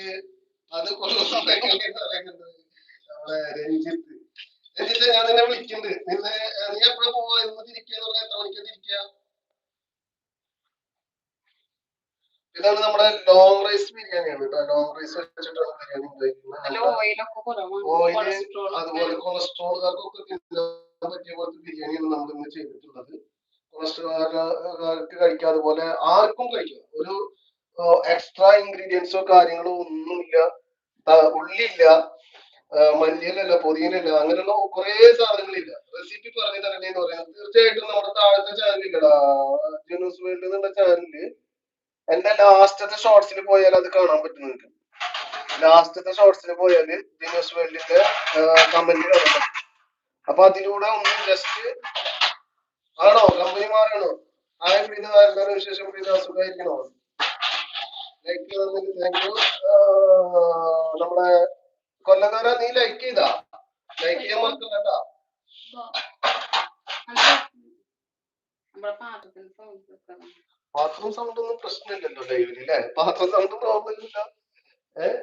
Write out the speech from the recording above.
ഉണ്ടെങ്കിൽ അത് നമ്മളെ രഞ്ജിത്ത്. രഞ്ജിത്ത് ഞാൻ നിന്നെ വിളിക്കുന്നുണ്ട് നിന്നെ നീ എപ്പോഴാ പോവാ? എന്ന് തിരിക്കുക പറഞ്ഞാൽ എത്ര മണിക്കാ തിരിക്കുക ഇതാണ് നമ്മുടെ ലോങ് റൈസ് ബിരിയാണിയാണ് കേട്ടോ. ലോങ് റൈസ് വെച്ചിട്ടാണ് ബിരിയാണി ഉണ്ടായിരിക്കുന്നത് ഓയിൽ കൊളസ്ട്രോൾ അതുപോലെ കൊളസ്ട്രോളുകാർക്കൊക്കെ തിന്നാൻ പറ്റിയ പോലത്തെ ബിരിയാണിയാണ് നമ്മൾ ഇന്ന് ചെയ്തിട്ടുള്ളത്. കൊളസ്ട്രോൾ കഴിക്കാതെ അതുപോലെ ആർക്കും കഴിക്കാം. ഒരു എക്സ്ട്രാ ഇൻഗ്രീഡിയൻസോ കാര്യങ്ങളോ ഒന്നുമില്ല. ഉള്ളില്ല. മല്ലിയിലല്ല പൊതിയനല്ല അങ്ങനെയുള്ള കുറെ സാധനങ്ങളില്ല. റെസിപ്പി പറഞ്ഞു തരണേ എന്ന് പറയുന്നത് തീർച്ചയായിട്ടും നമ്മുടെ താഴത്തെ ചാനലില്ലടാ ജനൂസ് വേൾഡ് എന്നുള്ള ചാനലിൽ എന്റെ ലാസ്റ്റത്തെ ഷോർട്സിൽ പോയാൽ അത് കാണാൻ പറ്റും നിങ്ങൾക്ക് ലാസ്റ്റത്തെ ഷോർട്സിൽ പോയാൽ ജിനോസ് വേൾഡിന്റെ കമന്റ് കാണാൻ പറ്റും. അപ്പൊ അതിലൂടെ ഒന്ന് ജസ്റ്റ് ആണോ? കമ്പനി മാറണോ ആയ പ്രീത വിശേഷം പ്രീത സുഖമായിരിക്കണോ ലൈക്ക് താങ്ക് യു നമ്മുടെ കൊല്ലക്കാര നീ ലൈക്ക് ചെയ്താ? ലൈക്ക് ചെയ്യാൻ മറക്കണ്ട വെക്കണം. പാത്രം സൗണ്ട് ഒന്നും പ്രശ്നമില്ലല്ലോ ലൈവിൽ അല്ലേ പാത്രം സൗണ്ട് പ്രോബ്ലം ഇല്ല. ഏഹ്